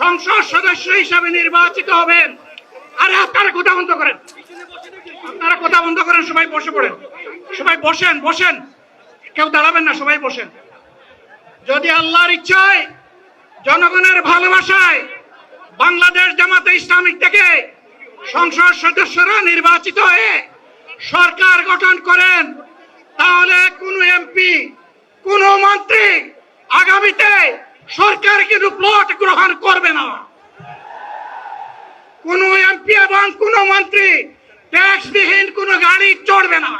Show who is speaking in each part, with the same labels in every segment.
Speaker 1: সংসদ সদস্য হিসাবে নির্বাচিত হবেন। আরে আপনারা কথা বন্ধ করেন? আপনারা কথা বন্ধ করেন? সবাই বসে পড়েন। সবাই বসেন বসেন। কেউ দাঁড়াবেন না, সবাই বসেন। যদি আল্লাহর ইচ্ছায়, জনগণের ভালোবাসায় বাংলাদেশ জামাতে ইসলামিক থেকে সংসদ সদস্যরা নির্বাচিত হয়ে সরকার গঠন করেন, তাহলে কোন এমপি, কোন মন্ত্রী আগামীতে সরকার কিন্তু প্লট গ্রহণ করবে না। কোন এমপি এবং কোন মন্ত্রী ট্যাক্স বিহীন কোন গাড়ি চড়বে না।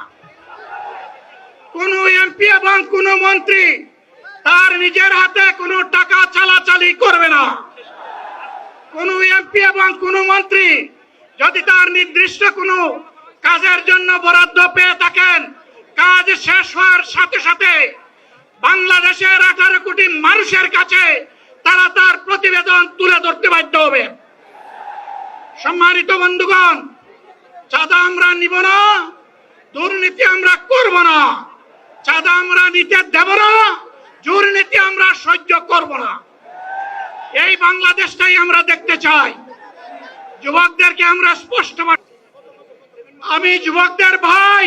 Speaker 1: কোন এমপি এবং কোন মন্ত্রী তার নিজের হাতে কোনো টাকা চালাচালি করবে না। কোন এমপি এবং কোন মন্ত্রী যদি তার নির্দিষ্ট কোনো কাজের জন্য বরাদ্দ পেয়ে থাকেন, কাজ শেষ হওয়ার সাথে সাথে বাংলাদেশের আঠারো কোটি মানুষের কাছে তারা তার প্রতিবেদন তুলে ধরতে বাধ্য হবে। সম্মানিত বন্ধুগণ, চাঁদা আমরা নিব না, দুর্নীতি আমরা করব না, চাঁদা আমরা নিতে দেব না, দুর্নীতি আমরা সহ্য করব না। এই বাংলাদেশটাই আমরা দেখতে চাই। যুবকদেরকে আমরা স্পষ্ট আমি যুবকদের ভাই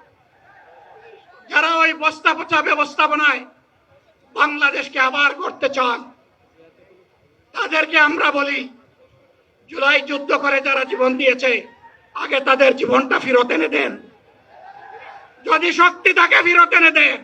Speaker 1: যারা ওই বস্তা পচা ব্যবস্থাপনায় বাংলাদেশকে আবার করতে চান, তাদেরকে আমরা বলি, জুলাই যুদ্ধ করে যারা জীবন দিয়েছে, আগে তাদের জীবনটা ফেরত এনে দেন। যদি শক্তি তাকে ফেরত এনে দেন।